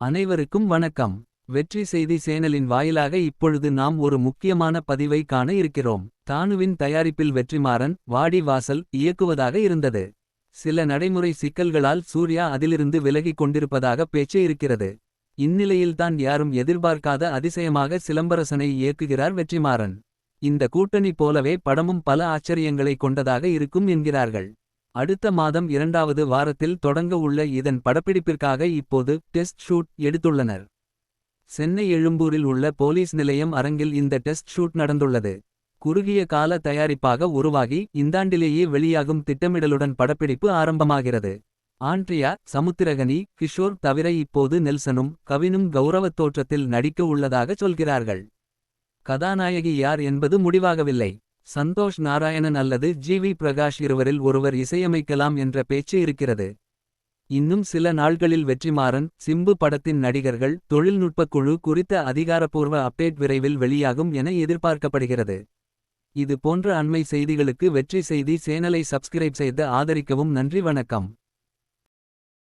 அனைவருக்கும் வணக்கம். வெற்றி செய்தி சேனலின் வாயிலாக இப்பொழுது நாம் ஒரு முக்கியமான பதிவை காண இருக்கிறோம். தானுவின் தயாரிப்பில் வெற்றிமாறன் வாடி வாசல் இயக்குவதாக இருந்தது. சில நடைமுறை சிக்கல்களால் சூர்யா அதிலிருந்து விலகிக் கொண்டிருப்பதாக பேச்சு இருக்கிறது. இந்நிலையில்தான் யாரும் எதிர்பார்க்காத அதிசயமாக சிலம்பரசனை இயக்குகிறார் வெற்றிமாறன். இந்த கூட்டணி போலவே படமும் பல ஆச்சரியங்களை கொண்டதாக இருக்கும் என்கிறார்கள். அடுத்த மாதம் இரண்டாவது வாரத்தில் தொடங்க உள்ள இதன் படப்பிடிப்பிற்காக இப்போது டெஸ்ட் ஷூட் எடுத்துள்ளனர். சென்னை எழும்பூரில் உள்ள போலீஸ் நிலையம் அரங்கில் இந்த டெஸ்ட் ஷூட் நடந்துள்ளது. குறுகிய கால தயாரிப்பாக உருவாகி இந்தாண்டிலேயே வெளியாகும் திட்டமிடலுடன் படப்பிடிப்பு ஆரம்பமாகிறது. ஆண்ட்ரியா சமுத்திரகனி கிஷோர் தவிர இப்போது நெல்சனும் கவினும் கௌரவத் தோற்றத்தில் நடிக்க உள்ளதாக சொல்கிறார்கள். கதாநாயகி யார் என்பது முடிவாகவில்லை. சந்தோஷ் நாராயணன் அல்லது ஜி வி பிரகாஷ் இருவரில் ஒருவர் இசையமைக்கலாம் என்ற பேச்சு இருக்கிறது. இன்னும் சில நாள்களில் வெற்றிமாறன் சிம்பு படத்தின் நடிகர்கள் தொழில்நுட்பக் குழு குறித்த அதிகாரப்பூர்வ அப்டேட் விரைவில் வெளியாகும் என எதிர்பார்க்கப்படுகிறது. இது போன்ற அண்மை செய்திகளுக்கு வெற்றி செய்தி சேனலை சப்ஸ்கிரைப் செய்து ஆதரிக்கவும் நன்றி வணக்கம்.